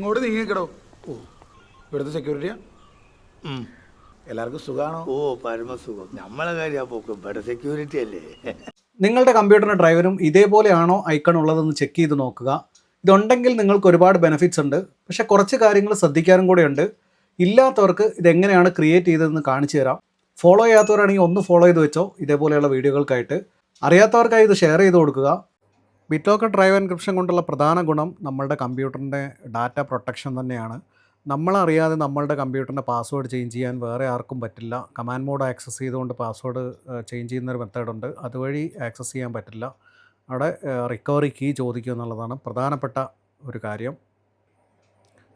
ഇങ്ങോട്ട് നീങ്ങിക്കടോ. ഓ. ഇവിടുത്തെ സെക്യൂരിറ്റിയാ എല്ലാവർക്കും സുഖാണോ? ഓ പരമസുഖം. നമ്മളെ കാര്യം പോക്കും. ഇവിടെ സെക്യൂരിറ്റി അല്ലേ? നിങ്ങളുടെ കമ്പ്യൂട്ടറിന്റെ ഡ്രൈവറും ഇതേപോലെയാണോ ഐക്കൺ ഉള്ളതെന്ന് ചെക്ക് ചെയ്ത് നോക്കുക. ഇതുണ്ടെങ്കിൽ നിങ്ങൾക്ക് ഒരുപാട് ബെനിഫിറ്റ്സ് ഉണ്ട്. പക്ഷേ കുറച്ച് കാര്യങ്ങൾ ശ്രദ്ധിക്കാനും കൂടെ ഉണ്ട്. ഇല്ലാത്തവർക്ക് ഇതെങ്ങനെയാണ് ക്രിയേറ്റ് ചെയ്തതെന്ന് കാണിച്ചു തരാം. ഫോളോ ചെയ്യാത്തവരാണെങ്കിൽ ഒന്ന് ഫോളോ ചെയ്ത് വെച്ചോ. ഇതേപോലെയുള്ള വീഡിയോകൾക്കായിട്ട്. അറിയാത്തവർക്കായി ഇത് ഷെയർ ചെയ്ത് കൊടുക്കുക. ബിറ്റോക്കർ ഡ്രൈവ് എൻക്രിപ്ഷൻ കൊണ്ടുള്ള പ്രധാന ഗുണം നമ്മളുടെ കമ്പ്യൂട്ടറിന്റെ ഡാറ്റ പ്രൊട്ടക്ഷൻ തന്നെയാണ്. നമ്മളറിയാതെ നമ്മളുടെ കമ്പ്യൂട്ടറിന്റെ പാസ്വേഡ് ചേഞ്ച് ചെയ്യാൻ വേറെ ആർക്കും പറ്റില്ല. കമാൻഡ് മോഡ് ആക്സസ് ചെയ്തുകൊണ്ട് പാസ്വേഡ് ചേഞ്ച് ചെയ്യുന്നൊരു മെത്തേഡുണ്ട് അതുവഴി ആക്സസ് ചെയ്യാൻ പറ്റില്ല. അവിടെ റിക്കവറി കീ ചോദിക്കുക എന്നുള്ളതാണ് പ്രധാനപ്പെട്ട ഒരു കാര്യം.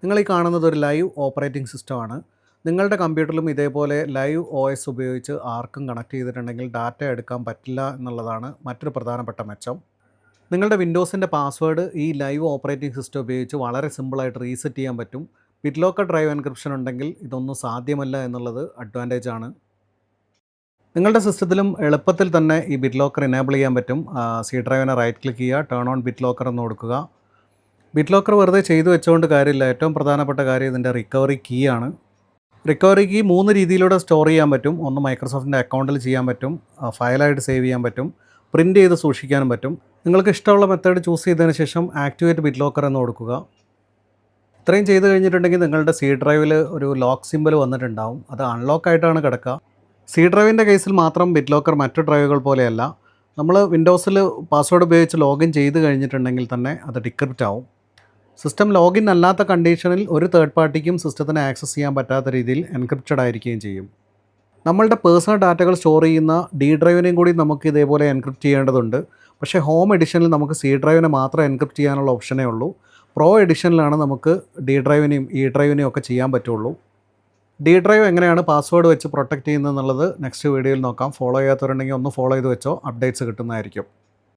നിങ്ങൾ ഈ കാണുന്നത് ഒരു ലൈവ് ഓപ്പറേറ്റിംഗ് സിസ്റ്റമാണ് നിങ്ങളുടെ കമ്പ്യൂട്ടറിലും ഇതേപോലെ ലൈവ് ഒ എസ് ഉപയോഗിച്ച് ആർക്കും കണക്ട് ചെയ്തിട്ടുണ്ടെങ്കിൽ ഡാറ്റ എടുക്കാൻ പറ്റില്ല എന്നുള്ളതാണ് മറ്റൊരു പ്രധാനപ്പെട്ട മെച്ചം. നിങ്ങളുടെ വിൻഡോസിന്റെ പാസ്വേഡ് ഈ ലൈവ് ഓപ്പറേറ്റിംഗ് സിസ്റ്റം ഉപയോഗിച്ച് വളരെ സിമ്പിളായിട്ട് റീസെറ്റ് ചെയ്യാൻ പറ്റും. ബിറ്റ്ലോക്കർ ഡ്രൈവ് എൻക്രിപ്ഷൻ ഉണ്ടെങ്കിൽ ഇതൊന്നും സാധ്യമല്ല എന്നുള്ളത് അഡ്വാന്റേജ് ആണ്. നിങ്ങളുടെ സിസ്റ്റത്തിലും എളുപ്പത്തിൽ തന്നെ ഈ ബിറ്റ് ലോക്കർ എനേബിൾ ചെയ്യാൻ പറ്റും. സി ഡ്രൈവിനെ റൈറ്റ് ക്ലിക്ക് ചെയ്യുക ടേൺ ഓൺ ബിറ്റ് ലോക്കർ എന്ന് കൊടുക്കുക. ബിറ്റ് ലോക്കർ വെറുതെ ചെയ്തു വെച്ചുകൊണ്ട് കാര്യമില്ല. ഏറ്റവും പ്രധാനപ്പെട്ട കാര്യം ഇതിന്റെ റിക്കവറി കീ ആണ്. റിക്കവറി കീ മൂന്ന് രീതിയിലൂടെ സ്റ്റോർ ചെയ്യാൻ പറ്റും. ഒന്ന് മൈക്രോസോഫ്റ്റിന്റെ അക്കൗണ്ടിൽ ചെയ്യാൻ പറ്റും. ഫയലായിട്ട് സേവ് ചെയ്യാൻ പറ്റും. പ്രിന്റ് ചെയ്ത് സൂക്ഷിക്കാനും പറ്റും. നിങ്ങൾക്ക് ഇഷ്ടമുള്ള മെത്തേഡ് ചൂസ് ചെയ്തതിന് ശേഷം ആക്ടിവേറ്റ് ബിറ്റ് ലോക്കർ എന്ന് കൊടുക്കുക. ഇത്രയും ചെയ്ത് കഴിഞ്ഞിട്ടുണ്ടെങ്കിൽ നിങ്ങളുടെ സി ഡ്രൈവിൽ ഒരു ലോക്ക് സിമ്പിൾ വന്നിട്ടുണ്ടാവും. അത് അൺലോക്ക് ആയിട്ടാണ് കിടക്കുക. സി ഡ്രൈവിന്റെ കേസിൽ മാത്രം ബിറ്റ് ലോക്കർ മറ്റു ഡ്രൈവുകൾ പോലെയല്ല. നമ്മൾ വിൻഡോസിൽ പാസ്വേഡ് ഉപയോഗിച്ച് ലോഗിൻ ചെയ്ത് കഴിഞ്ഞിട്ടുണ്ടെങ്കിൽ തന്നെ അത് ഡിക്രിപ്റ്റ് ആവും. സിസ്റ്റം ലോഗിൻ അല്ലാത്ത കണ്ടീഷനിൽ ഒരു തേർഡ് പാർട്ടിക്കും സിസ്റ്റത്തിന് ആക്സസ് ചെയ്യാൻ പറ്റാത്ത രീതിയിൽ എൻക്രിപ്റ്റഡ് ആയിരിക്കുകയും ചെയ്യും. നമ്മളുടെ പേഴ്സണൽ ഡാറ്റകൾ സ്റ്റോർ ചെയ്യുന്ന ഡി ഡ്രൈവിനെയും കൂടി നമുക്ക് ഇതേപോലെ എൻക്രിപ്റ്റ് ചെയ്യേണ്ടതുണ്ട്. പക്ഷേ ഹോം എഡിഷനിൽ നമുക്ക് സി ഡ്രൈവിനെ മാത്രം എൻക്രിപ്റ്റ് ചെയ്യാനുള്ള ഓപ്ഷനേ ഉള്ളൂ. പ്രോ എഡിഷനിലാണ് നമുക്ക് ഡി ഡ്രൈവിനെയും ഇ ഡ്രൈവിനെയും ഒക്കെ ചെയ്യാൻ പറ്റുള്ളൂ. ഡി ഡ്രൈവ് എങ്ങനെയാണ് പാസ്വേഡ് വെച്ച് പ്രൊട്ടക്റ്റ് ചെയ്യുന്നത് എന്നുള്ളത് നെക്സ്റ്റ് വീഡിയോയിൽ നോക്കാം. ഫോളോ ചെയ്യാത്തവരുണ്ടെങ്കിൽ ഒന്ന് ഫോളോ ചെയ്ത് വെച്ചോ. അപ്ഡേറ്റ്സ് കിട്ടുന്നതായിരിക്കും.